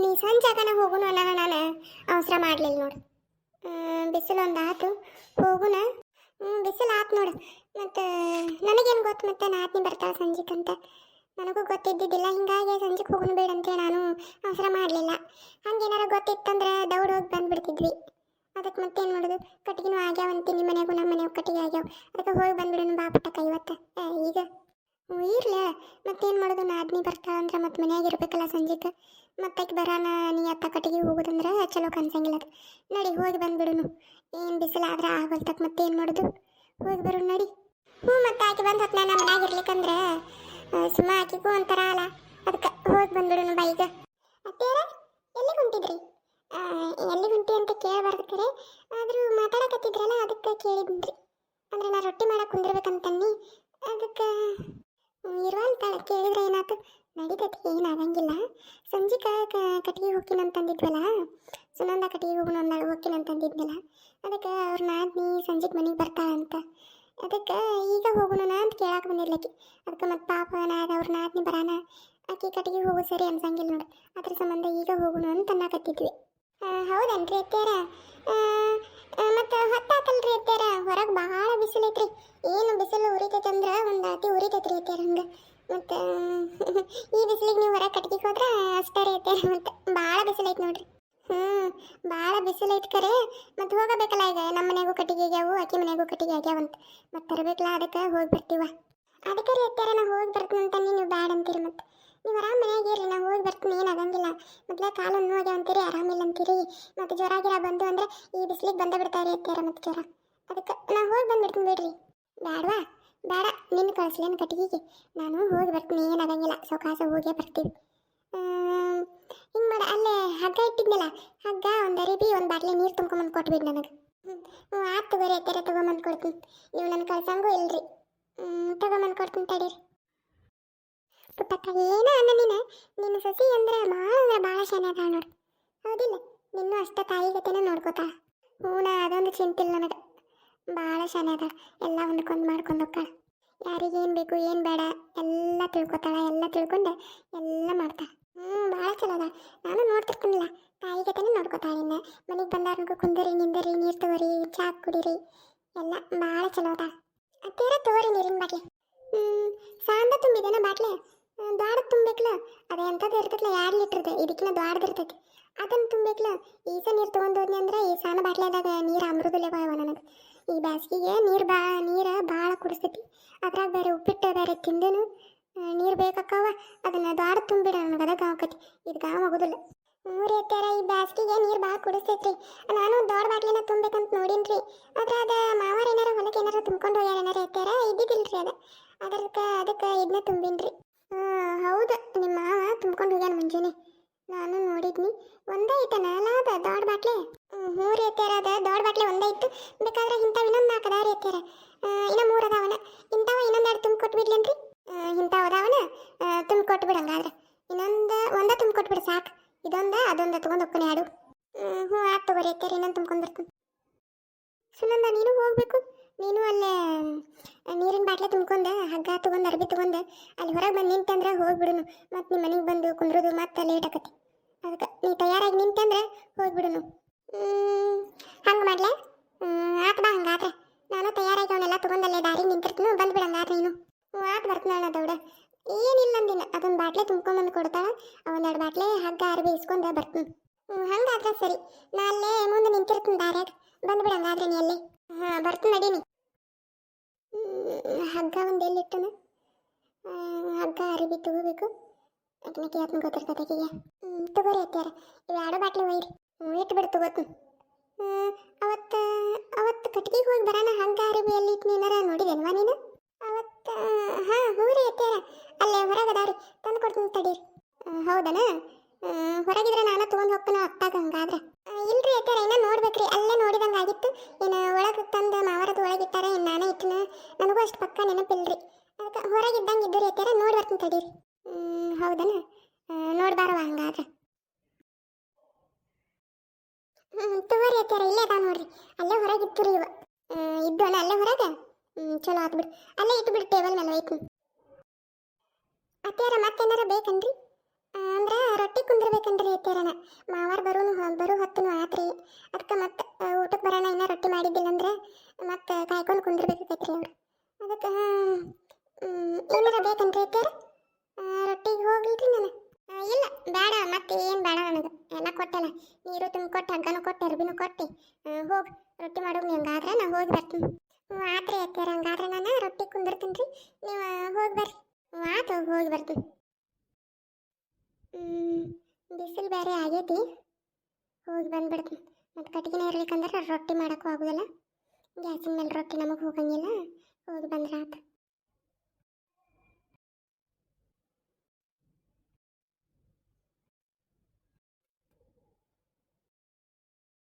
ನೀ ಸಂಜಾಗನ ಹೋಗುನು ಅಲ್ಲವ ನಾನು. ಅವಸರ ಮಾಡಲಿಲ್ಲ ನೋಡು. ಬಿಸಿಲು ಒಂದು ಆತು ಹೋಗುನ ಬಿಸಿಲು ಆತು ನೋಡು. ಮತ್ತು ನನಗೇನು ಗೊತ್ತು ಮತ್ತೆ ನಾತ್ನಿ ಬರ್ತಾಳೆ ಅಂತ? ನನಗೂ ಗೊತ್ತಿದ್ದಿದ್ದಿಲ್ಲ. ಹಿಂಗಾಗಿ ಸಂಜೆಗೆ ಬೇಡ ಅಂತೇಳಿ ನಾನು ಅವಸರ ಮಾಡಲಿಲ್ಲ. ಹಂಗೇನಾರ ಗೊತ್ತಿತ್ತಂದ್ರೆ ದೌಡ್ ಹೋಗಿ ಬಂದುಬಿಡ್ತಿದ್ವಿ. ಅದಕ್ಕೆ ಮತ್ತೇನು ಮಾಡೋದು? ಕಟ್ಟಿಗೆನೂ ಆಗ್ಯಾವ ಅಂತ ನಿಮ್ಮ ಮನೆಗೂ ನಮ್ಮ ಮನೆಗೂ ಕಟ್ಟಿಗೆ ಆಗ್ಯಾವ. ಅದಕ್ಕೆ ಹೋಗಿ ಬಂದ್ಬಿಡೋಣ ಬಾ ಪುಟ್ಟಕ್ಕ ಇವತ್ತು. ಈಗ? ಹ್ಞೂ ಇರಲಿ ಮತ್ತೇನು ಮಾಡೋದು? ನಾದ್ನಿ ಬರ್ತಾಳಂದ್ರೆ ಮತ್ತೆ ಮನೆಯಾಗಿರ್ಬೇಕಲ್ಲ ಸಂಜೆಗೆ ಮತ್ತೆ ಬರಾನ ನೀ ಅತ್ತ ಕಟ್ಟಿಗೆ ಹೋಗೋದಂದ್ರೆ ಚಲೋ ಕನ್ಸಂಗಿಲ್ಲ ಅದು. ನಡಿ ಹೋಗಿ ಬಂದ್ಬಿಡುನು. ಏನು ಬಿಸಿಲಾದ್ರೆ ಮತ್ತೆ ಏನು ಮಾಡೋದು? ಹೋಗಿ ಬರೋಣ ನಡಿ. ಹ್ಞೂ ಮತ್ತೆ ಆಕೆ ಬಂದು ಹೊತ್ತು ನಾನು ಮನ್ಯಾಗ ಇರ್ಲಿಕ್ಕಂದ್ರೆ ಸುಮ್ಮ ಆಕಿಗೂ ಒಂಥರ ಅಲ್ಲ. ಅದಕ್ಕೆ ಹೋಗಿ ಬಂದ್ಬಿಡುನು ಬೈಗ ಅತ್ತೇರ ಎಲ್ಲಿ ಹೊಂಟಿದ್ರಿ? ಎಲ್ಲಿ ಹೊಂಟಿ ಅಂತ ಕೇಳಬಾರ್ದು ಕರೆ ಆದರೂ ಮಾತಾಡಕತ್ತಿದ್ರಲ್ಲ ಅದಕ್ಕೆ ಕೇಳಿದ್ರಿ ಅಂದ್ರೆ ನಾ ರೊಟ್ಟಿ ಮಾಡಕ್ಕೆ ಕುಂದಿರ್ಬೇಕಂತನ್ನಿ. ಅದಕ್ಕೆ ಇರುವಂತ ಕೇಳಿದ್ರೆ ಏನಾಯ್ತು ನಡೀತೈತಿ ಏನಾಗಂಗಿಲ್ಲ ಸಂಜಿಕ ಕಟ್ಟಿಗೆ ಹೋಗ್ತೀನಿ ಅಂತಂದಿದ್ವಲ್ಲ, ಸುನಂದ ಕಟ್ಟಿಗೆ ಹೋಗೋಣ ಅಂದಾಳು ಹೋಗ್ತೀನಿ ಅಂತಂದಿದ್ನಲ್ಲ, ಅದಕ್ಕೆ ಅವ್ರ ನಾದ್ನಿ ಸಂಜೆಗೆ ಮನೆಗೆ ಬರ್ತಾಳಂತ ಅದಕ್ಕೆ ಈಗ ಹೋಗೋಣ ಅಂತ ಕೇಳಕ್ಕೆ ಬಂದಿರ್ಲಕ್ಕಿ ಅದಕ್ಕೆ ಮತ್ತೆ ಪಾಪ ನಾದ, ಅವ್ರ ನಾದ್ನಿ ಬರಾನ, ಆಕೆ ಕಟ್ಟಿಗೆ ಹೋಗೋ ಸರಿ ಅನ್ಸಂಗಿಲ್ಲ ನೋಡಿ. ಅದ್ರ ಸಂಬಂಧ ಈಗ ಹೋಗೋಣ ಅಂತ ಅನ್ನಕತ್ತಿದ್ವಿ. ಹೌದನ್ರಿ ಅತ್ಯಾರ ಮತ್ತು ಹೊತ್ತಾತಲ್ರಿ ಅತ್ಯಾರ ಹೊರಗೆ ಭಾಳ ಬಿಸಿಲೈತ್ರಿ. ಏನು ಬಿಸಿಲು ಉರಿತೈತೆ ಅಂದ್ರೆ ಒಂದು ಅತಿ ಉರಿತೈತ್ರಿ ಅತ್ಯಾರ ಹಂಗೆ. ಮತ್ತು ಈ ಬಿಸಿಲಿಗೆ ನೀವು ಹೊರಗೆ ಕಟ್ಗಿಗೆ ಹೋದ್ರೆ ಅಷ್ಟೇ ಐತೆ ಮತ್ತೆ ಭಾಳ ಬಿಸಿಲೈತೆ ನೋಡ್ರಿ. ಹ್ಞೂ ಭಾಳ ಬಿಸಿಲೈತೆ ಕರೆ. ಮತ್ತೆ ಹೋಗಬೇಕಲ್ಲ ಈಗ? ನಮ್ಮ ಮನೆಗೂ ಕಟ್ಟಿಗೆ ಆಗ್ಯಾವು ಆಕೆ ಮನೆಗೂ ಕಟ್ಟಿಗೆ ಆಗ್ಯಾವಂತ ಮತ್ತು ತರಬೇಕಲ್ಲ ಅದಕ್ಕೆ? ಹೋಗಿ ಬರ್ತೀವ. ಅದಕ್ಕೆ ರೀ ಅತ್ತಾರೆ, ನಾ ಹೋಗಿ ಬರ್ತೀನಿ ಅಂತ ನೀವು ಬ್ಯಾಡ್ ಅಂತೀರಿ ಮತ್ತು. ನೀವು ಆರಾಮ್ ಮನೆಗೆ ಇರ್ರಿ, ನಾ ಹೋಗಿ ಬರ್ತೀನಿ, ಏನು ಆಗಂಗಿಲ್ಲ. ಮೊದಲ ಕಾಲು ನೋವು ಅಂತೀರಿ ಆರಾಮಿಲ್ಲ ಅಂತೀರಿ. ಮತ್ತು ಜ್ವರ ಗಿರ ಬಂದು ಅಂದ್ರೆ ಈ ಬಿಸಿಲಿಗೆ ಬಂದ ಬಿಡ್ತಾರೆ ಅತ್ತಾರ ಮತ್ತೆ ಜ್ವರ. ಅದಕ್ಕೆ ನಾ ಹೋಗಿ ಬಂದ್ಬಿಡ್ತೀನಿ ಬಿಡ್ರಿ. ಬೇಡವಾ ಬೇಡ, ನಿನ್ನ ಕಳಿಸ್ಲೇನು ಕಟ್ಟಿಗೆಗೆ ನಾನು ಹೋಗಿ ಬರ್ತೀನಿ ಏನಾಗಂಗಿಲ್ಲ ಸೌಕಾಸ ಹೋಗೇ ಬರ್ತೀವಿ ಹಿಂಗೆ ಮಾಡ. ಅಲ್ಲೇ ಹಗ್ಗ ಇಟ್ಟಿದ್ನಲ್ಲ, ಹಗ್ಗ ಒಂದು ಅರಿಬಿ, ಒಂದು ಬಾಟ್ಲಿ ನೀರು ತುಂಬ್ಕೊಂಬಂದು ಕೊಟ್ಬಿಡಿ ನನಗೆ. ಹ್ಞೂ ಆಯ್ತು ಬರೀ ಅತ್ಯಾರ ತೊಗೊಂಬಂದು ಕೊಡ್ತೀನಿ. ನೀವು ನನ್ನ ಕಳ್ಸಂಗೂ ಇಲ್ರಿ. ತೊಗೊಂಬಂದು ಕೊಡ್ತೀನಿ ತಡೀರಿ. ಪುಟ್ಟಕ್ಕ ಏನ ಅನ್ನ ನೀನು. ನಿನ್ನ ಸಸಿ ಅಂದ್ರೆ ಭಾಳ ಅಂದ್ರೆ ಭಾಳ ಅದಾಳ ನೋಡು. ಹೌದಿಲ್ಲ? ನಿನ್ನೂ ಅಷ್ಟ ತಾಯಿ ಗತೆನ ನೋಡ್ಕೋತಾ ಹ್ಞೂ ನಾ ಅದೊಂದು ಚಿಂತಿಲ್ಲ ನನಗೆ. ಅದಾಳ ಎಲ್ಲ ಹೊಂದ್ಕೊಂಡು ಮಾಡ್ಕೊಂಡು ಹೋಗ್ತಾಳ. ಯಾರಿಗೆ ಏನು ಬೇಕು ಏನು ಬೇಡ ಎಲ್ಲ ತಿಳ್ಕೊತಾಳ, ಎಲ್ಲ ತಿಳ್ಕೊಂಡು ಎಲ್ಲ ಮಾಡ್ತಾ ಹ್ಞೂ ಭಾಳ ಚಲೋ ನಾನು ನೋಡ್ತಿರ್ತೀನಿಲ್ಲ. ತಾಯಿ ತಾನೇ ನೋಡ್ಕೊತಾಳೆ ಇನ್ನು. ಮನೆಗೆ ಬಂದವ್ರಿಗೂ ಕುಂದರಿ, ನಿಂದರಿ, ನೀರು ತಗೋರಿ, ಚಾ ಕುಡೀರಿ. ಎಲ್ಲ ಭಾಳ ಚಲೋ ಅದ. ಅತ್ತೇರ ತಗೋರಿ ನೀರಿನ ಬಾಟ್ಲಿ. ಹ್ಞೂ ಸಾಂದ ತುಂಬಿದೇನ ಬಾಟ್ಲೆ? ದ್ವಾಡ ತುಂಬೇಕಲ್ಲ ಅದ ಎಂಥದ್ದು ಇರ್ತೈತಲ್ಲ ಎರಡು ಲೀಟ್ರದ್ದು ಇದಕ್ಕಿನ ದ್ವಾಡದ ಇರ್ತೈತಿ. ಅದನ್ನು ತುಂಬೇಕಲ್ಲ ಈಸ ನೀರು ತೊಗೊಂಡು ಹೋದ್ನಿ ಅಂದ್ರೆ ಈ ಸಣ್ಣ ಬಾಟ್ಲಿಯಾದಾಗ ನೀರು ಅಮೃತಲೆ ಬಾಯವ ನನಗೆ. ಈ ಬ್ಯಾಸ್ಗಿಗೆ ನೀರು ಬಾ, ನೀರ ಭಾಳ ಕುಡಿಸ್ತೈತಿ ಅದ್ರಾಗ ಬೇರೆ ಉಪ್ಪಿಟ್ಟು, ಬೇರೆ ತಿಂದನು ನೀರು ಬೇಕಕ್ಕವ ಅದನ್ನ ದ್ವಾಡ ತುಂಬಿಡ ನನಗೆ, ಅದ ಗಾವಕತಿ ಇದು ಗಾವ ಆಗೋದಿಲ್ಲ. ಮೂರು ಎತ್ತರ ಈ ಬ್ಯಾಸ್ಗಿಗೆ ನೀರು ಭಾಳ ಕುಡಿಸ್ತೈತ್ರಿ ನಾನು ದೊಡ್ಡ ಬಾಟ್ಲಿನ ತುಂಬೇಕಂತ ನೋಡಿನ್ರಿ. ಆದ್ರೆ ಅದ ಮಾವಾರ ಏನಾರ ಹೊಲಕ್ಕೆ ಏನಾರ ತುಂಬ್ಕೊಂಡು ಹೋಗ್ಯಾರ ಏನಾರ ಎತ್ತಾರ ಇದ್ದಿದ್ದಿಲ್ರಿ ಅದ. ಅದಕ್ಕೆ ಅದಕ್ಕೆ ಇದನ್ನ ತುಂಬಿನ್ರಿ. ಹೌದು. ನಿಮ್ಮ ಮಾವ ತುಂಬ್ಕೊಂಡು ಹೋಗ್ಯಾನ ಮುಂಜಾನೆ. ನಾನು ನೋಡಿದ್ನಿ. ಒಂದೇ ಐತನ ಅದ, ದೊಡ್ಡ ಬಾಟ್ಲೆ. ಮೂರು ಎತ್ತರ ಅದ, ದೊಡ್ಡ ಬಾಟ್ಲೆ ಒಂದೇ ಇತ್ತು. ಬೇಕಾದ್ರೆ ಇಂಥವು ಇನ್ನೊಂದು ನಾಲ್ಕು ಅದಾವ ಎತ್ತಾರ ಇನ್ನೂ ಮೂರು ಅದಾವನ. ಇಂಥವ ಇನ್ನೊಂದು ಎರಡು ತುಂಬ ಕೊಟ್ಬಿಡ್ಲೇನ್ರಿ ಇಂಥವು ಅದಾವನ? ತುಂಬ ಇನ್ನೊಂದು, ಒಂದೇ ತುಂಬ ಕೊಟ್ಬಿಡು ಸಾಕು. ಇದೊಂದ, ಅದೊಂದ ತೊಗೊಂಡು ಒಕ್ಕನೆ ಆಡು. ಹ್ಞೂ ಆಯ್ತು ತಗೋರಿ ಎತ್ತಾರ ಇನ್ನೊಂದು ತುಂಬ್ಕೊಂಡು ಸುನಂದ, ನೀನು ಹೋಗ್ಬೇಕು. ನೀನು ಅಲ್ಲೇ ನೀರಿನ ಬಾಟ್ಲೆ ತುಂಬ್ಕೊಂಡು, ಹಗ್ಗ ತಗೊಂಡು ಅರ್ಬಿ ತೊಗೊಂಡು, ಅಲ್ಲಿ ಹೊರಗೆ ಬಂದು ನಿಂತಂದ್ರೆ ಹೋಗ್ಬಿಡುನು. ಮತ್ತು ನಿಮ್ಮ ಮನೆಗೆ ಬಂದು ಕುಂದ್ರೋದು ಮತ್ತೆ ಲೇಟ್ ಆಕತಿ. ನೀ ತಯಾರಾಗಿ ನಿಂತಂದ್ರೆ ಹೋಗ್ಬಿಡುನು. ಹಂಗೆ ಮಾಡ್ಲೆ? ಆತ ಬಾ ಹಂಗಾದ್ರೆ. ನಾನು ತಯಾರಾಗಿ ಅವನ್ನೆಲ್ಲ ತಗೊಂಡಲ್ಲೇ ನಿಂತಿರ್ತೀನಿ ಬಂದ್ಬಿಡು ಹಂಗಾದ್ರೆ ನೀನು. ಆತ ಬರ್ತೀನಿ ದೌಡ. ಏನಿಲ್ಲ ಅಂದಿನ ಅದೊಂದು ಬಾಟ್ಲೆ ತುಂಬ್ಕೊಂಬಂದು ಕೊಡ್ತಾಳ. ಅವನ್ನೆರಡು ಬಾಟ್ಲೆ ಹಗ್ಗ ಅರ್ಬಿ ಇಸ್ಕೊಂಡು ಬರ್ತೀನಿ. ಹಂಗಾದ್ರೆ ಸರಿ. ನಾ ಅಲ್ಲೇ ಮುಂದೆ ನಿಂತಿರ್ತೀನಿ ದಾರ್ಯಾಗ. ಬಂದ್ಬಿಡು ಹಂಗಾದ್ರೆ ನೀ ಅಲ್ಲೇ. ಹಾಂ, ಬರ್ತೀನಿ ನಡೀನಿ. ಹಗ್ಗ ಒಂದು ಎಲ್ಲಿಟ್ಟನು? ಹಗ್ಗ ಅರಿವಿ ತಗೋಬೇಕು. ಅದನ್ನಕ್ಕೆ ಯಾತನ ಗೊತ್ತಿರ್ತದೆ ಆಕೆಗೆ? ತಗೋರಿ ಅತ್ಯಾರ ಇವು ಎರಡು ಬಾಟ್ಲಿ ಒಯ್ರಿ. ಇಟ್ಟು ಬಿಡು ಗೊತ್ತು ಅವತ್ತು ಅವತ್ತು ಕಟ್ಗಿಗೆ ಹೋಗಿ ಬರೋಣ ಹಂಗಾರಿ ಬಿ ಎಲ್ಲಿ ಇಟ್ಟು ನೀನಾರ ನೋಡಿದೇನ್ವಾ ನೋಡ್ಬಾರವ ಹಂಗಾದ್ರೆ. ತೋರಿ ಅತ್ತಾರ ಇಲ್ಲೇ ಅದಾವ ನೋಡ್ರಿ. ಅಲ್ಲೇ ಹೊರಗೆ ಇತ್ತು ರೀ ಇವ ಇದ್ದಲ್ಲ, ಅಲ್ಲೇ ಹೊರಗೆ? ಚಲೋ ಆತ್ ಬಿಡು. ಅಲ್ಲೇ ಇಟ್ಟು ಬಿಡು ಟೇಬಲ್ ಮೇಲೆ ಐತಿ ಅತ್ತಾರ ಮತ್ತೇನಾರ ಬೇಕನ್ರಿ? ಅಂದ್ರೆ ರೊಟ್ಟಿ ಕುಂದ್ರಬೇಕನ್ರಿ ಅತ್ತಾರನ ಮಾವಾರ್ ಬರೋನು ಬರೋ ಹೊತ್ತನು ಆತ್ರಿ. ಅದಕ್ಕೆ ಮತ್ತೆ ಊಟಕ್ಕೆ ಬರೋಣ ಇನ್ನೂ ರೊಟ್ಟಿ ಮಾಡಿದ್ದಿಲ್ಲ ಅಂದ್ರೆ ಮತ್ತೆ ಕಾಯ್ಕೊಂಡು ಕುಂದಿರ್ಬೇಕಾಗೈತ್ರಿ ಅವ್ರು. ಅದಕ್ಕೆ ಏನಾರ ಬೇಕನ್ರಿ ಅತ್ತಾರ ರೊಟ್ಟಿಗೆ ಹೋಗ್ಲಿ ನಾನು. ಇಲ್ಲ, ಬೇಡ, ಮತ್ತೆ ಏನು ಬೇಡ ನನಗೆ? ಎಲ್ಲ ಕೊಟ್ಟಲ್ಲ. ನೀರು ತುಂಬ ಕೊಟ್ಟು ಹಗ್ಗನೂ ಕೊಟ್ಟು ಅರ್ಬಿನೂ ಕೊಟ್ಟು. ಹೋಗಿ, ರೊಟ್ಟಿ ಮಾಡೋದು ಹಂಗಾದ್ರೆ ನಾ ಹೋಗಿ ಬರ್ತೀನಿ. ಹ್ಞೂ, ಆತ್ರಿ ಹಂಗಾದ್ರೆ ನಾನು ರೊಟ್ಟಿ ಕುಂದಿರ್ತೀನಿ ರೀ. ನೀವು ಹೋಗಿ ಬರ್ರಿ. ಹ್ಞೂ, ಆತು, ಹೋಗಿ ಬರ್ತೀನಿ. ಬಿಸಿಲು ಬೇರೆ ಆಗೈತಿ. ಹೋಗಿ ಬಂದ್ಬಿಡ್ತೀನಿ. ಮತ್ತು ಕಟ್ಗಿನ ಇರ್ಲಿಕ್ಕಂದ್ರೆ ರೊಟ್ಟಿ ಮಾಡೋಕ್ಕೂ ಆಗೋದಿಲ್ಲ. ಗ್ಯಾಸಿನ ಮೇಲೆ ರೊಟ್ಟಿ ನಮಗೆ ಹೋಗಂಗಿಲ್ಲ. ಹೋಗಿ ಬಂದ್ರೆ ಆತು.